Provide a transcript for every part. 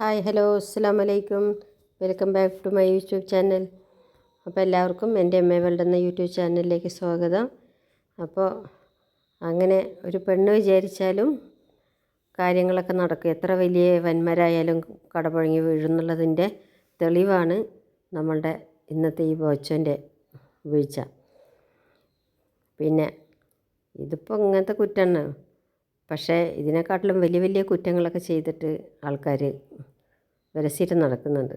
Hi hello അസ്സാം വലൈക്കും welcome back to my YouTube channel. അപ്പോൾ എല്ലാവർക്കും എന്റെ അമ്മ വേൾഡ് എന്ന യൂട്യൂബ് ചാനലിലേക്ക് സ്വാഗതം. അപ്പോൾ അങ്ങനെ ഒരു പെണ്ണ് വിചാരിച്ചാലും കാര്യങ്ങളൊക്കെ നടക്കും. എത്ര വലിയ വന്മരായാലും കടപുഴങ്ങി വീഴുന്നുള്ളതിന്റെ തെളിവാണ് നമ്മളുടെ ഇന്നത്തെ ഈ ബോച്ചന്റെ വീഴ്ച. പിന്നെ ഇതിപ്പോൾ ഇങ്ങനത്തെ കുറ്റമാണ് പക്ഷേ ഇതിനെക്കാട്ടിലും വലിയ വലിയ കുറ്റങ്ങളൊക്കെ ചെയ്തിട്ട് ആൾക്കാർ വിരസിയിട്ട് നടക്കുന്നുണ്ട്.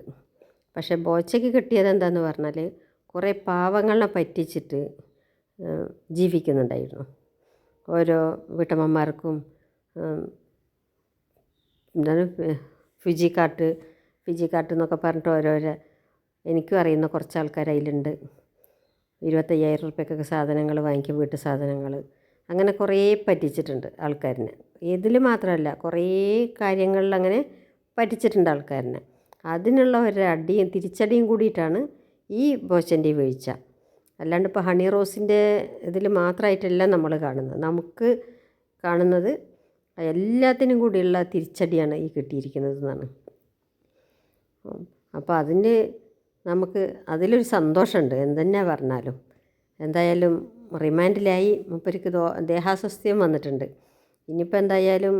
പക്ഷേ ബോച്ചയ്ക്ക് കിട്ടിയത് എന്താന്ന് പറഞ്ഞാൽ കുറേ പാവങ്ങളെ പറ്റിച്ചിട്ട് ജീവിക്കുന്നുണ്ടായിരുന്നു. ഓരോ വീട്ടമ്മമാർക്കും എന്താണ് ഫി- ഫിജി കാട്ട് ഫിജി കാട്ട് എന്നൊക്കെ പറഞ്ഞിട്ട് ഓരോരോ എനിക്കും അറിയുന്ന കുറച്ച് ആൾക്കാർ അതിലുണ്ട്. ഇരുപത്തയ്യായിരം റുപ്യക്കൊക്കെ സാധനങ്ങൾ വാങ്ങിക്കും വീട്ടു സാധനങ്ങൾ അങ്ങനെ കുറേ പറ്റിച്ചിട്ടുണ്ട് ആൾക്കാരിനെ. ഇതിൽ മാത്രമല്ല കുറേ കാര്യങ്ങളിൽ അങ്ങനെ പറ്റിച്ചിട്ടുണ്ട് ആൾക്കാരിനെ. അതിനുള്ള ഒരു അടിയും തിരിച്ചടിയും കൂടിയിട്ടാണ് ഈ ബോശന്റെ വീഴ്ച. അല്ലാണ്ട് ഇപ്പോൾ ഹണി റോസിന്റെ ഇതിൽ മാത്രമായിട്ടല്ല നമ്മൾ കാണുന്നത്. നമുക്ക് കാണുന്നത് എല്ലാത്തിനും കൂടിയുള്ള തിരിച്ചടിയാണ് ഈ കിട്ടിയിരിക്കുന്നത് എന്നാണ്. അപ്പോൾ അതിന് നമുക്ക് അതിലൊരു സന്തോഷമുണ്ട്. എന്തെന്നെ പറഞ്ഞാലും. എന്തായാലും റിമാൻഡിലായി മൂപ്പർക്ക് ദേഹാസ്വസ്ഥ്യം വന്നിട്ടുണ്ട്. ഇനിയിപ്പോൾ എന്തായാലും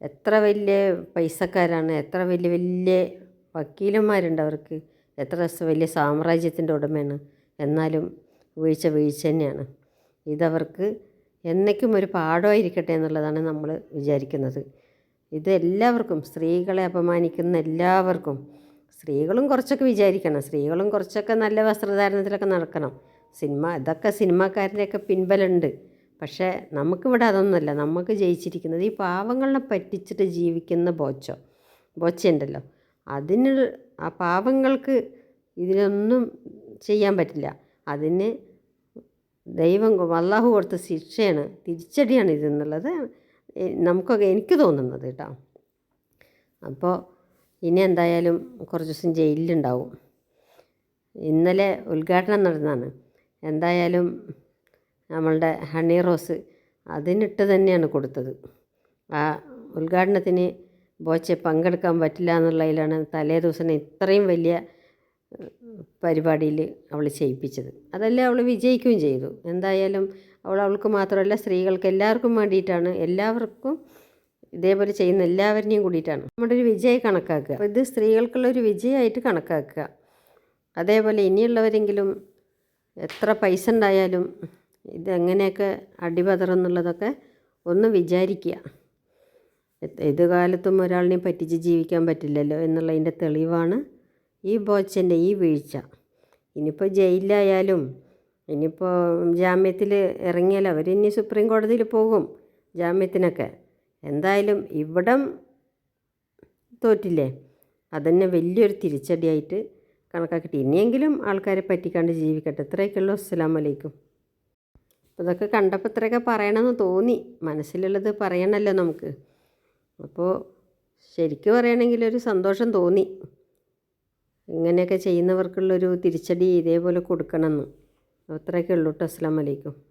എത്ര വലിയ പൈസക്കാരാണ് എത്ര വലിയ വലിയ വക്കീലന്മാരുണ്ട് അവർക്ക് എത്ര വലിയ സാമ്രാജ്യത്തിന്റെ ഉടമയാണ് എന്നാലും വീഴ്ച വീഴ്ച തന്നെയാണ്. ഇതവർക്ക് എന്നേക്കും ഒരു പാഠമായിരിക്കട്ടെ എന്നുള്ളതാണ് നമ്മൾ വിചാരിക്കുന്നത്. ഇത് എല്ലാവർക്കും സ്ത്രീകളെ അപമാനിക്കുന്ന എല്ലാവർക്കും സ്ത്രീകളും കുറച്ചൊക്കെ വിചാരിക്കണം സ്ത്രീകളും കുറച്ചൊക്കെ നല്ല വസ്ത്രധാരണത്തിലൊക്കെ നടക്കണം. സിനിമ ഇതൊക്കെ സിനിമാക്കാരുടെയൊക്കെ പിൻബലമുണ്ട്. പക്ഷേ നമുക്കിവിടെ അതൊന്നുമല്ല. നമുക്ക് ജയിച്ചിരിക്കുന്നത് ഈ പാവങ്ങളെ പറ്റിച്ചിട്ട് ജീവിക്കുന്ന ബോച്ചോ ബോച്ചയുണ്ടല്ലോ. അതിന് ആ പാവങ്ങൾക്ക് ഇതിനൊന്നും ചെയ്യാൻ പറ്റില്ല. അതിന് ദൈവം വല്ലാഹു കൊടുത്ത ശിക്ഷയാണ് തിരിച്ചടിയാണ് ഇതെന്നുള്ളത് നമുക്കൊക്കെ എനിക്ക് തോന്നുന്നത് കേട്ടോ. അപ്പോൾ ഇനി എന്തായാലും കുറച്ച് ദിവസം ജയിലിലുണ്ടാവും. ഇന്നലെ ഉദ്ഘാടനം നടന്നതാണ്. എന്തായാലും നമ്മളുടെ ഹണി റോസ് അതിനിട്ട് തന്നെയാണ് കൊടുത്തത്. ആ ഉദ്ഘാടനത്തിന് ബോച്ചെ പങ്കെടുക്കാൻ പറ്റില്ല എന്നുള്ളതിലാണ് തലേ ദിവസം ഇത്രയും വലിയ പരിപാടിയിൽ അവൾ ചെയ്യിപ്പിച്ചത്. അതല്ലേ അവൾ വിജയിക്കുകയും ചെയ്തു. എന്തായാലും അവൾ അവൾക്ക് മാത്രമല്ല സ്ത്രീകൾക്ക് എല്ലാവർക്കും വേണ്ടിയിട്ടാണ് എല്ലാവർക്കും ഇതേപോലെ ചെയ്യുന്ന എല്ലാവരിനെയും കൂടിയിട്ടാണ്. നമ്മുടെ ഒരു വിജയ കണക്കാക്കുക. ഇത് സ്ത്രീകൾക്കുള്ള ഒരു വിജയമായിട്ട് കണക്കാക്കുക. അതേപോലെ ഇനിയുള്ളവരെങ്കിലും എത്ര പൈസ ഉണ്ടായാലും ഇതെങ്ങനെയൊക്കെ അടിപതറും എന്നുള്ളതൊക്കെ ഒന്ന് വിചാരിക്കുക. ഏത് കാലത്തും ഒരാളിനെയും പറ്റിച്ച് ജീവിക്കാൻ പറ്റില്ലല്ലോ എന്നുള്ളതിന്റെ തെളിവാണ് ഈ ബോച്ചന്റെ ഈ വീഴ്ച. ഇനിയിപ്പോൾ ജയിലിലായാലും ഇനിയിപ്പോൾ ജാമ്യത്തിൽ ഇറങ്ങിയാൽ അവർ ഇനി സുപ്രീം കോടതിയിൽ പോകും ജാമ്യത്തിനൊക്കെ. എന്തായാലും ഇവിടം തോറ്റില്ലേ? അതന്നെ വലിയൊരു തിരിച്ചടിയായിട്ട് കണക്കാക്കിയിട്ട്. ഇനിയെങ്കിലും ആൾക്കാരെ പറ്റിക്കാണ്ട് ജീവിക്കട്ടെ. ഇത്രയൊക്കെയുള്ളൂ. അസ്സലാം വലൈക്കും അപ്പോൾ ഇതൊക്കെ കണ്ടപ്പോൾ ഇത്രയൊക്കെ പറയണമെന്ന് തോന്നി. മനസ്സിലുള്ളത് പറയണമല്ലോ നമുക്ക്. അപ്പോൾ ശരിക്കും പറയുകയാണെങ്കിൽ ഒരു സന്തോഷം തോന്നി. ഇങ്ങനെയൊക്കെ ചെയ്യുന്നവർക്കുള്ളൊരു തിരിച്ചടി ഇതേപോലെ കൊടുക്കണമെന്ന് അത്രയൊക്കെ ഉള്ളൂ കേട്ടോ അസ്സാം വലൈക്കും